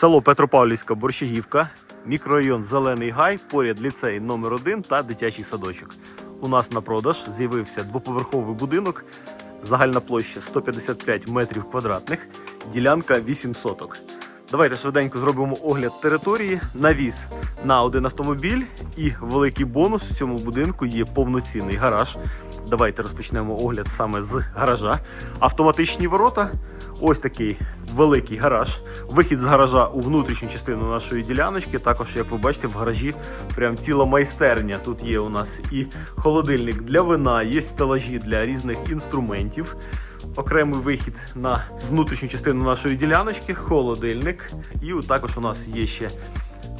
Село Петропавлівська Борщагівка, мікрорайон Зелений Гай, поряд ліцей номер 1 та дитячий садочок. У нас на продаж з'явився двоповерховий будинок, загальна площа 155 метрів квадратних, ділянка 8 соток. Давайте швиденько зробимо огляд території, навіс на один автомобіль і великий бонус в цьому будинку є повноцінний гараж. Давайте розпочнемо огляд саме з гаража. Автоматичні ворота. Ось такий великий гараж. Вихід з гаража у внутрішню частину нашої діляночки. Також, як ви бачите, в гаражі прям ціла майстерня. Тут є у нас і холодильник для вина, є стелажі для різних інструментів. Окремий вихід на внутрішню частину нашої діляночки, холодильник. І також у нас є ще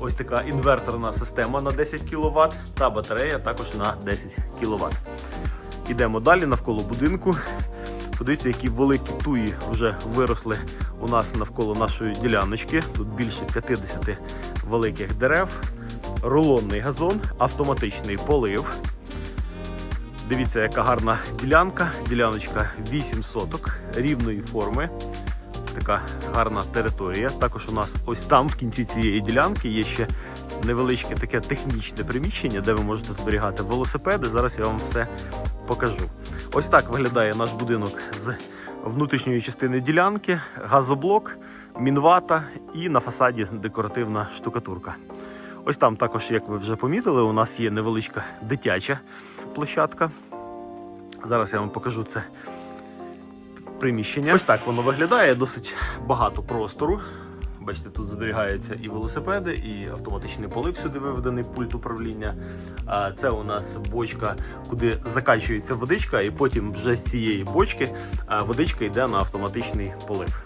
ось така інверторна система на 10 кВт та батарея також на 10 кВт. Ідемо далі навколо будинку. Подивіться, які великі туї вже виросли у нас навколо нашої діляночки. Тут більше 50 великих дерев, рулонний газон, автоматичний полив. Дивіться, яка гарна ділянка. Діляночка 8 соток рівної форми. Така гарна територія. Також у нас ось там, в кінці цієї ділянки, є ще невеличке таке технічне приміщення, де ви можете зберігати велосипеди. Зараз я вам все покажу. Ось так виглядає наш будинок з внутрішньої частини ділянки, газоблок, мінвата і на фасаді декоративна штукатурка. Ось там також, як ви вже помітили, у нас є невеличка дитяча площадка. Зараз я вам покажу це приміщення. Ось так воно виглядає, досить багато простору. Бачите, тут зберігаються і велосипеди, і автоматичний полив сюди виведений пульт управління. А це у нас бочка, куди закачується водичка, і потім вже з цієї бочки водичка йде на автоматичний полив.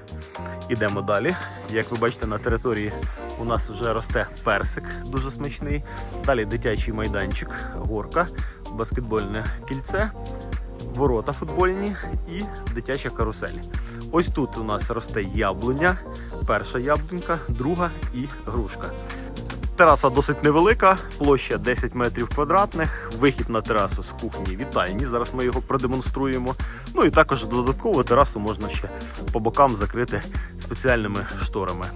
Ідемо далі. Як ви бачите, на території у нас вже росте персик, дуже смачний. Далі дитячий майданчик, горка, баскетбольне кільце, ворота футбольні і дитяча карусель. Ось тут у нас росте яблуня, перша яблунька, друга і грушка. Тераса досить невелика, площа 10 метрів квадратних, вихід на терасу з кухні вітальні. Зараз ми його продемонструємо. Ну і також додатково терасу можна ще по бокам закрити спеціальними шторами.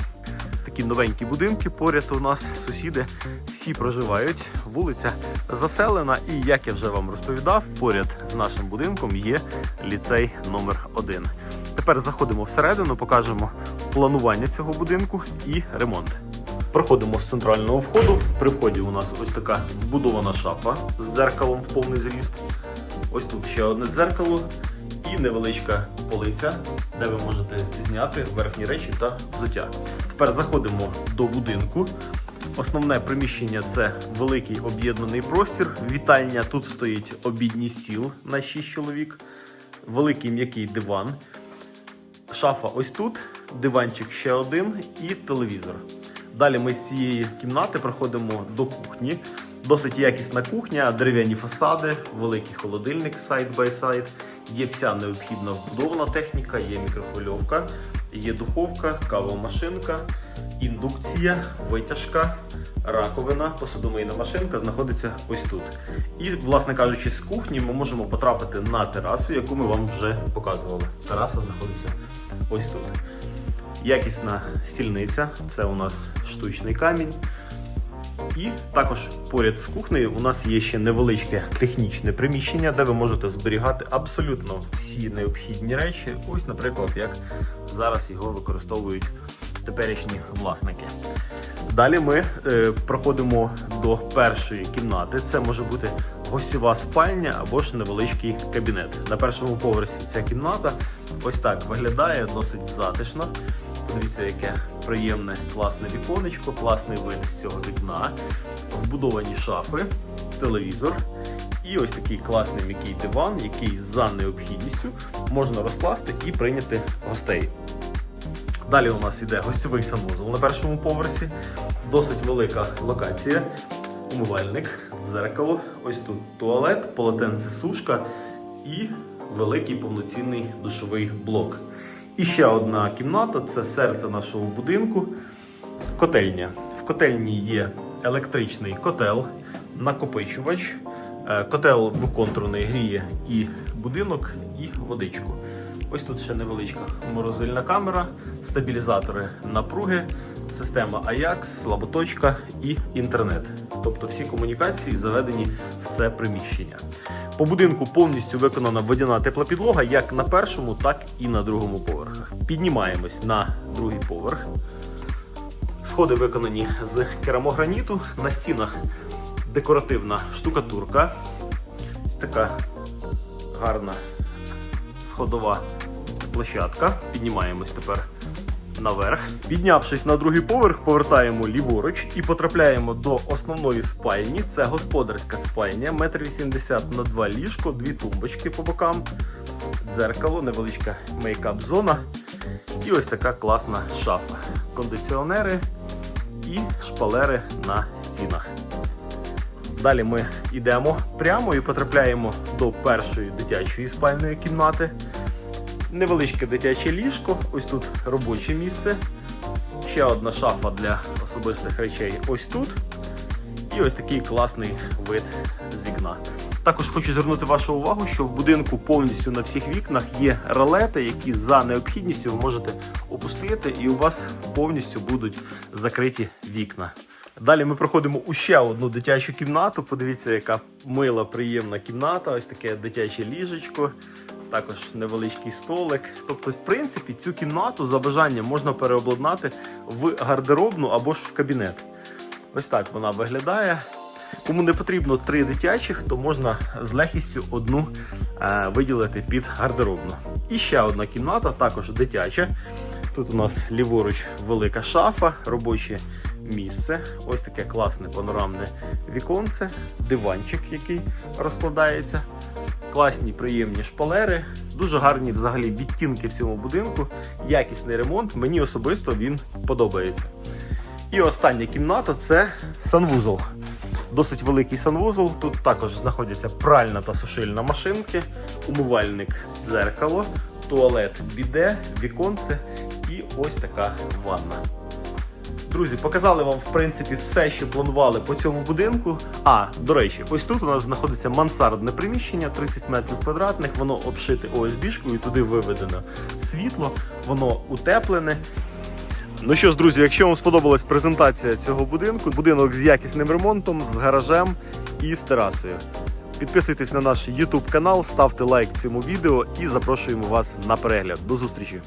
Такі новенькі будинки поряд у нас сусіди всі проживають. Вулиця заселена, і як я вже вам розповідав, поряд з нашим будинком є ліцей номер 1 Тепер заходимо всередину, покажемо планування цього будинку і ремонт. Проходимо з центрального входу. При вході у нас ось така вбудована шафа з дзеркалом в повний зріст. Ось тут ще одне дзеркало і невеличка полиця, де ви можете зняти верхні речі та взуття. Тепер заходимо до будинку. Основне приміщення це великий об'єднаний простір. Вітальня тут стоїть обідній стіл на 6 чоловік, великий м'який диван. Шафа ось тут, диванчик ще один і телевізор. Далі ми з цієї кімнати проходимо до кухні. Досить якісна кухня, дерев'яні фасади, великий холодильник сайд бай сайд. Є вся необхідна вбудована техніка, є мікрохвильовка, є духовка, кавомашинка, індукція, витяжка, раковина, посудомийна машинка знаходиться ось тут. І, власне кажучи, з кухні ми можемо потрапити на терасу, яку ми вам вже показували. Тераса знаходиться ось тут. Якісна стільниця, це у нас штучний камінь. І також поряд з кухнею у нас є ще невеличке технічне приміщення, де ви можете зберігати абсолютно всі необхідні речі. Ось, наприклад, як зараз його використовують теперішні власники. Далі ми е, проходимо до першої кімнати. Це може бути гостєва спальня або ж невеличкий кабінет. На першому поверсі ця кімната ось так виглядає досить затишно. Подивіться, яке приємне класне віконечко, класний вид з цього вікна, вбудовані шафи, телевізор і ось такий класний м'який диван, який за необхідністю можна розкласти і прийняти гостей. Далі у нас іде гостьовий санвузол на першому поверсі, досить велика локація, умивальник, дзеркало, ось тут туалет, полотенце сушка і великий повноцінний душовий блок. І ще одна кімната це серце нашого будинку. Котельня. В котельні є електричний котел, накопичувач. Е, Котел двоконтурний гріє і будинок, і водичку. Ось тут ще невеличка морозильна камера, стабілізатори напруги, система AJAX, слаботочка і інтернет. Тобто всі комунікації заведені в це приміщення. По будинку повністю виконана водяна теплопідлога як на першому, так і на другому поверхах. Піднімаємось на другий поверх. Сходи виконані з керамограніту. На стінах декоративна штукатурка. Ось така гарна сходова площадка. Піднімаємось тепер наверх. Піднявшись на другий поверх, повертаємо ліворуч і потрапляємо до основної спальні. Це господарська спальня, 1,80 м на 2 ліжко, дві тумбочки по бокам, дзеркало, невеличка мейкап-зона. І ось така класна шафа. Кондиціонери і шпалери на стінах. Далі ми йдемо прямо і потрапляємо до першої дитячої спальної кімнати. Невеличке дитяче ліжко, ось тут робоче місце. Ще одна шафа для особистих речей ось тут. І ось такий класний вид з вікна. Також хочу звернути вашу увагу, що в будинку повністю на всіх вікнах є ролети, які за необхідністю ви можете опустити, і у вас повністю будуть закриті вікна. Далі ми проходимо у ще одну дитячу кімнату. Подивіться, яка мила, приємна кімната. Ось таке дитяче ліжечко, також невеличкий столик. Тобто, в принципі, цю кімнату за бажанням можна переобладнати в гардеробну або ж в кабінет. Ось так вона виглядає. Кому не потрібно три дитячих, то можна з легкістю одну е, виділити під гардеробну. І ще одна кімната, також дитяча. Тут у нас ліворуч велика шафа, робоче місце. Ось таке класне панорамне віконце, диванчик, який розкладається. Класні приємні шпалери, дуже гарні взагалі відтінки в цьому будинку, якісний ремонт. Мені особисто він подобається. І остання кімната це санвузол. Досить великий санвузол. Тут також знаходяться пральна та сушильна машинки, умивальник дзеркало, туалет біде, віконце і ось така ванна. Друзі, показали вам в принципі все, що планували по цьому будинку. А, до речі, ось тут у нас знаходиться мансардне приміщення 30 метрів квадратних, воно обшите ОСБ-шкою, туди виведено світло, воно утеплене. Ну що ж, друзі, якщо вам сподобалась презентація цього будинку, будинок з якісним ремонтом, з гаражем і з терасою. Підписуйтесь на наш YouTube канал, ставте лайк цьому відео і запрошуємо вас на перегляд. До зустрічі!